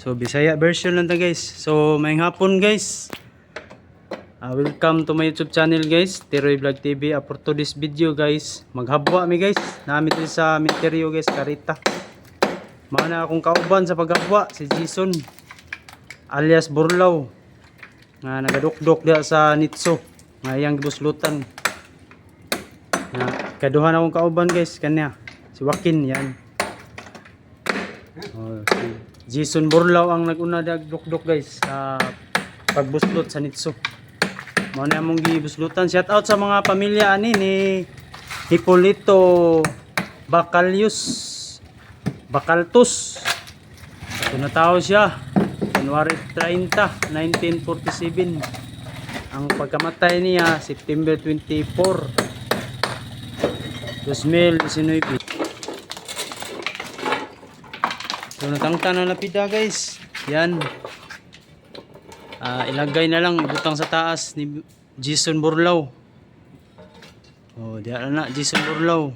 So Bisaya version lang ta guys. So may hapon guys. Ah, welcome to my YouTube channel guys, Teroy Vlog TV. Uh, for today's video guys, maghabwa mi guys. Namin dito sa Minterio guys, Karita. Mana akong kauban sa paghabwa, si Jason alias Burlaw. Nga nagadukdok diha sa Nitso. Nga iyang gibuslutan. Nga kaduhan akong kauban guys kanya. Si Joaquin yan. Oh, si Jason Burlaw ang naguna dagdukdok guys sa pagbuslot sa Nitso. Mao na mong gibuslutan. Shout out sa mga pamilya ani ni Hipolito Bacalius na tao siya. January 30, 1947. Ang pagkamatay niya September 24, 2019. So natangtan na lapida guys. Yan. Ah, ilagay na lang ibutang sa taas ni Jason Burlaw. Oh, diyan na Jason Burlaw.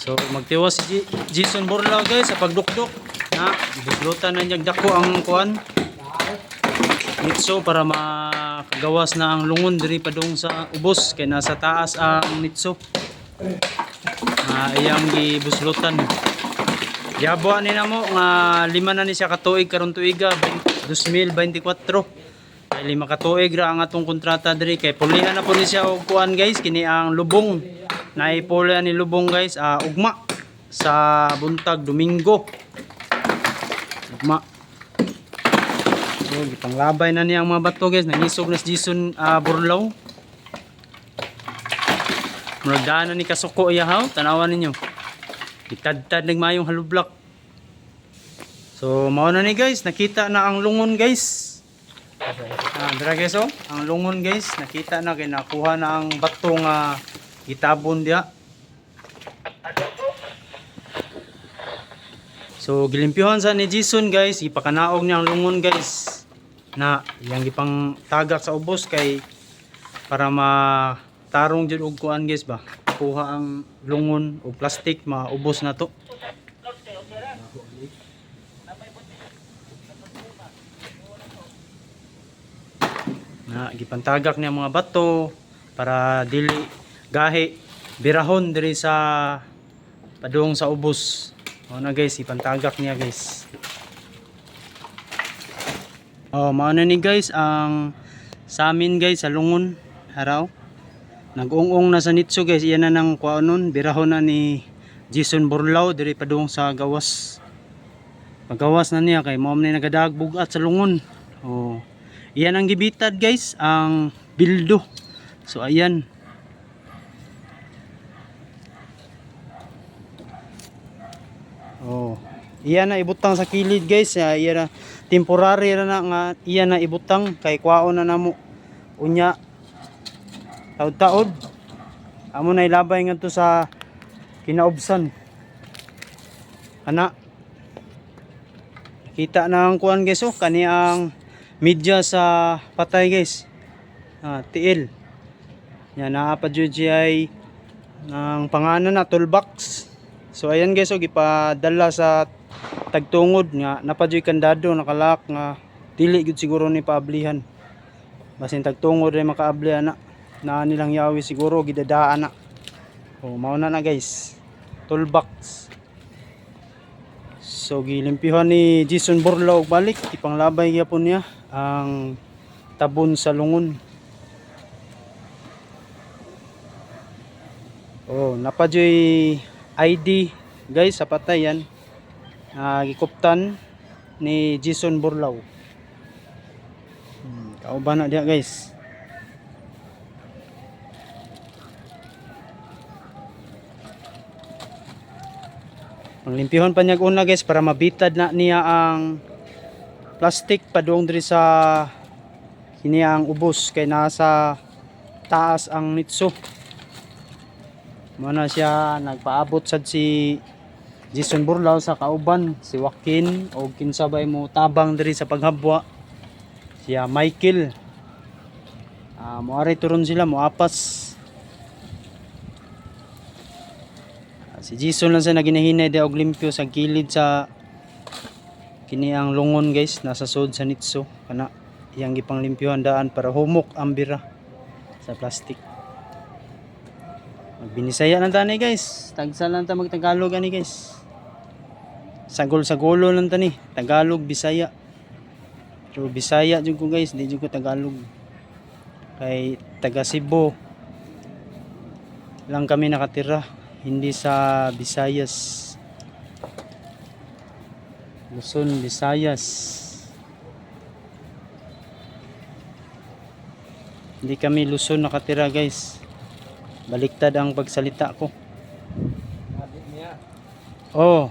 So magtiwas si Jason Burlaw guys sa pagdukdok na ibiglutan na niyang dako ang kuan. Nitso para makagawas na ang lungon diri padung sa ubos kay nasa taas ang nitso. Ah, iyang gibuslutan. Yabo ni namo nga lima na ni siya katuig karon tuiga 2024. Kay lima katuig ra ang atong kontrata diri kay pulihan na po ni siya og kuan guys kini ang lubong. Naipulihan ni lubong guys ah, ugma sa buntag Domingo. Ugma. So, gipanglabay na niya ang mga bato guys. Nangisog na si Jason ah, Burlaw. Muragdaan na ni Kasuko iyahaw. Tanawan ninyo. Itad-tad ng mayong halublak. So, mao na ni guys. Nakita na ang lungon guys. Ah, dira guys oh. Ang lungon guys. Nakita na kay nakuha na ang bato nga gitabon diha. So, gilimpyuhan sa ni Jason guys. Ipakanaog niya ang lungon guys. Na, yang gipang tagak sa ubos kay para matarong jud og kuan guys ba. Kuha ang lungon o plastic maubos na to. Na gipantagak niya mga bato para dili gahi birahon diri sa padung sa ubos. O na guys, ipantagak niya guys. Oh, mao na ni guys ang sa amin guys sa lungon haraw. Nag-ungong na sa nitso guys, iyan na nang kuanon, birahon na ni Jason Burlaw diri padung sa gawas. Pagawas na niya kay mao man ni nagadag bugat sa lungon. Oh. Iyan ang gibitad guys, ang bildo. So ayan. Oh. Iyan na ibutang sa kilid guys. Ah, Iyan na temporary na, na nga iyan na ibutang kay kwaon na namo. Unya taod-taod. Amo na ilabay nga to sa kinaubsan. Ana. Kita na ang kuan guys oh, kani ang media sa patay guys. Ah, TL. Yan naa pa ay ng pangalan na toolbox. So ayan guys, og ipadala sa tagtungod nga napadyoy kandado nakalak nga dili gud siguro ni paablihan. Basin tagtungod ray makaablihan na na nilang yawi siguro gidadaan na. Oh, mao na guys. Toolbox. So gilimpihan ni Jason Burlaw og balik ipanglabay gyapon niya ang tabon sa lungon. Oh, napadyoy ID guys sa patay yan. Ah, gikuptan ni Jason Burlaw. Hmm, kauban na diya guys. Panglimpihon pa niya una guys para mabitad na niya ang plastic padung diri sa kini ang ubos. Kay nasa taas ang nitso. Muna siya nagpaabot sad si Jason Burlaw sa kauban si Joaquin o kinsabay mo tabang diri sa paghabwa siya Michael. Ah moari turon sila mo apas Si Jason lang sa naginahinay di og limpyo sa gilid sa kini ang lungon guys nasa sud sa nitso kana iyang gipang limpyohan daan para humok ang bira sa plastic. Magbinisaya lang tani guys. Tagsa lang ta magtagalog ani guys. Sagol sagolo lang tani. Tagalog, Bisaya. Pero Bisaya jud ko guys, di jud ko Tagalog. Kay taga Cebu lang kami nakatira, hindi sa Visayas. Luzon, Visayas. Hindi kami Luzon nakatira guys. Baliktad ang pagsalita ko. Oh.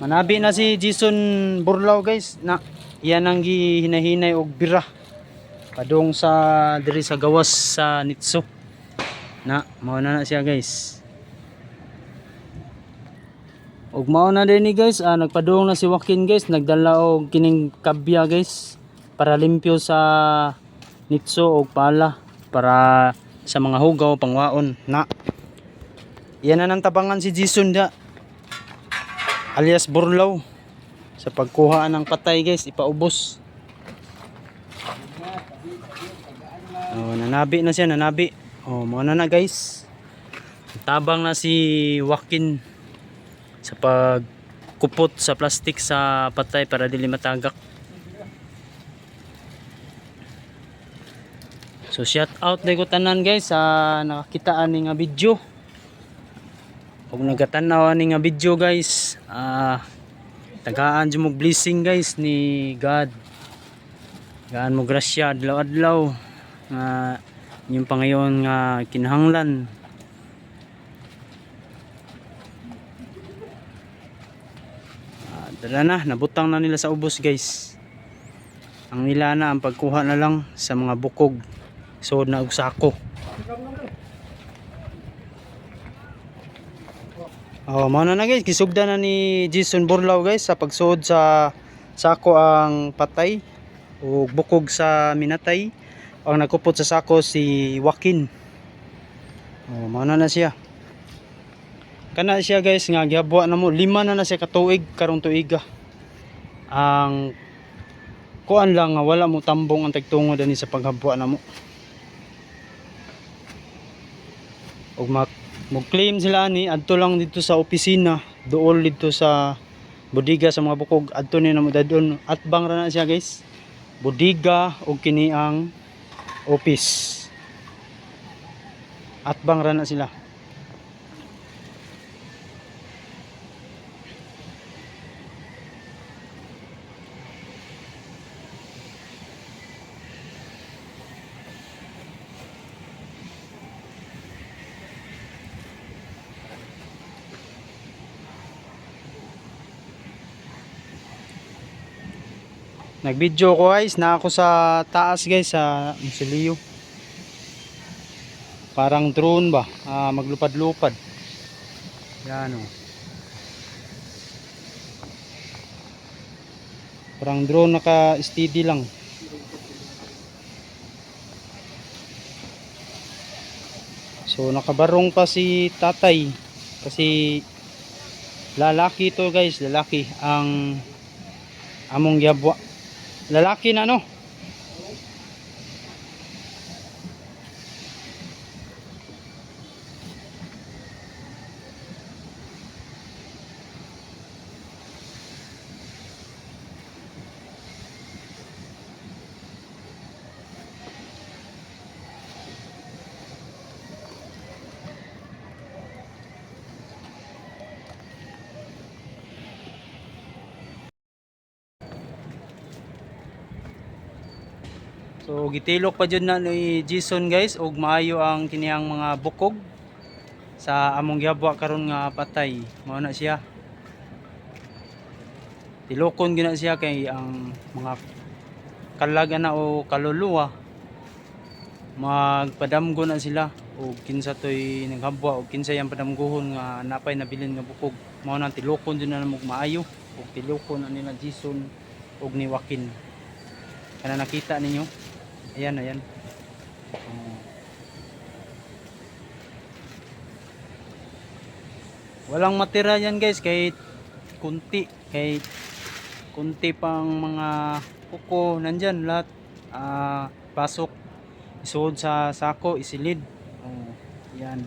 Manabi na si Jason Burlaw guys na iyan ang gihinahinay og bira padung sa diri sa gawas sa Nitso. Na mao na na siya guys. Og mao na din ni guys, ah, nagpadung na si Joaquin guys, nagdala og kining kabya guys para limpyo sa nitso og pala para sa mga hugaw pangwaon na. Yan na nang tabangan si Jason da alias Burlaw sa pagkuha ng patay guys, ipaubos. Oh, nanabi na siya, nanabi. Oh, mo na na guys. Tabang na si Joaquin sa pagkupot sa plastic sa patay para dili matagak. So shout out ko tanan guys sa nakakitaan ni nga video. Kung nagatanaw ni nga video guys, ah tagaan jud mo blessing guys ni God. Gaan mo grasya adlaw-adlaw nga yung pangayon nga kinahanglan Dala na, nabutang na nila sa ubos guys. Ang nila na ang pagkuha na lang sa mga bukog. So na og sako. Oh, mao na guys, kisugda na ni Jason Burlaw guys sa pagsuod sa sako ang patay o bukog sa minatay. Ang nagkupot sa sako si Joaquin. Oh, mao na na siya kana siya guys nga gihabuwa na mo. Lima na na siya katuig karong tuiga ang kuan lang nga wala mo tambong ang tagtungod ani sa paghabuwa na mo. Ug mag claim sila ni adto lang dito sa opisina dool dito sa bodega sa mga bukog. Adto ni na mo dadon at bang ra na siya guys. Bodega ug kini ang office at bang ra sila Nag-video ko guys, na ako sa taas guys sa Musilio. Parang drone ba? Ah, maglupad-lupad. Yan oh. Parang drone naka-steady lang. So nakabarong pa si tatay kasi lalaki to guys, lalaki ang among yabwa Lalaki na no? So gitilok pa jud na ni Jason guys ug maayo ang kiniyang mga bukog sa among gihapwa karon nga patay. Mao na siya. Tilokon gina siya kay ang mga kalaga na o kaluluwa magpadamgo na sila o kinsa toy naghabwa o kinsa yang padamgohon nga napay nabilin nga bukog. Mao na tilokon jud na mo maayo ug tilokon na nila Jason ug ni Joaquin. Kana nakita ninyo? Ayan, ayan. Walang matira yan guys. Kahit kunti, kahit kunti pang mga kuko. Nandyan lahat. Ah, pasok. Isuod sa sako isilid. Oh, yan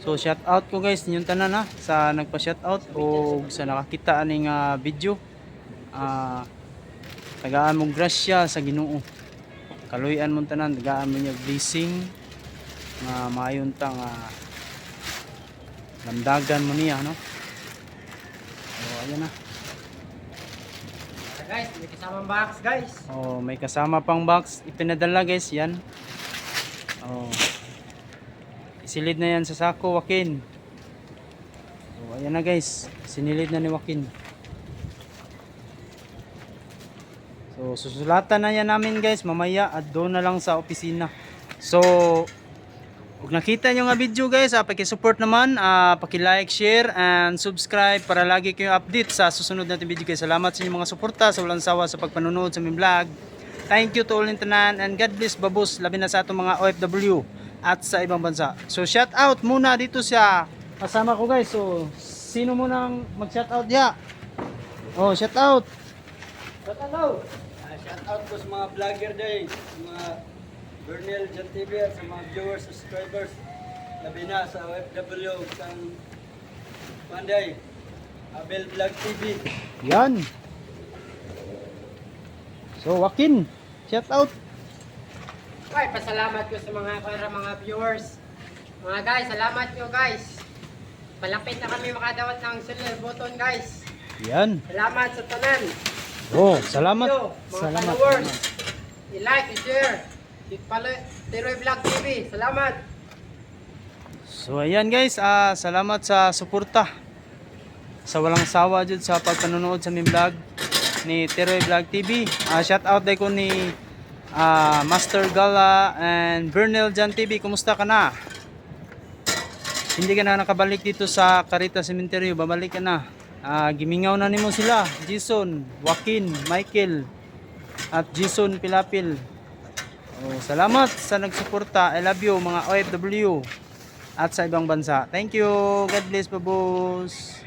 so shout out ko guys. Ninyong tanan ha sa nagpa shout out o sa nakakita aning ah, video. Ah tagaan mong grasya sa Ginoo kaluyan mo tanan tagaan mo niya blessing nga maayon ta nga landagan mo niya no oh ayan na Guys, may kasamang box guys. Oh, may kasama pang box. Ipinadala guys, yan. Oh. Isilid na yan sa sako, Wakin. So, ayan na guys. Sinilid na ni Wakin. So, susulatan na yan namin guys mamaya at doon na lang sa opisina. So, kung nakita nyo nga video guys, ah, pakisupport naman, ah, paki-like, share, and subscribe para lagi kayong update sa susunod natin video guys. Salamat sa inyong mga suporta, sa walang sawa sa pagpanonood sa aming vlog. Thank you to all in tanan and God bless babos, labi na sa atong mga OFW at sa ibang bansa. So shout out muna dito sa kasama ko guys. So sino munang mag-shout out ya? Oh, shout out. Shout out. Shout out ko sa mga vlogger day, sa mga Bernel Jan TV at sa mga viewers, subscribers. Labi na sa OFW sa Panday. Abel Vlog TV. Yan. So Wakin, shout out. Ay, pasalamat ko sa mga para mga viewers. Mga guys, salamat nyo guys. Malapit na kami makadawat ng silver button guys. Yan. Salamat sa tanan. Oh, salamat. Mga Salamat. followers. I-like, i-share. Tiroy Vlog TV. Salamat. So ayan guys, ah salamat sa suporta. Sa walang sawa jud sa pagpanonood sa aming vlog ni Teroy Vlog TV. Ah shout out day ko ni ah, Master Gala and Bernel Jan TV. Kumusta ka na? Hindi ka na nakabalik dito sa Carita Cemetery, babalik ka na. Ah, gimingaw na nimo sila, Jason, Joaquin, Michael at Jason Pilapil. Oh, salamat sa nagsuporta. I love you mga OFW at sa ibang bansa. Thank you. God bless, babos.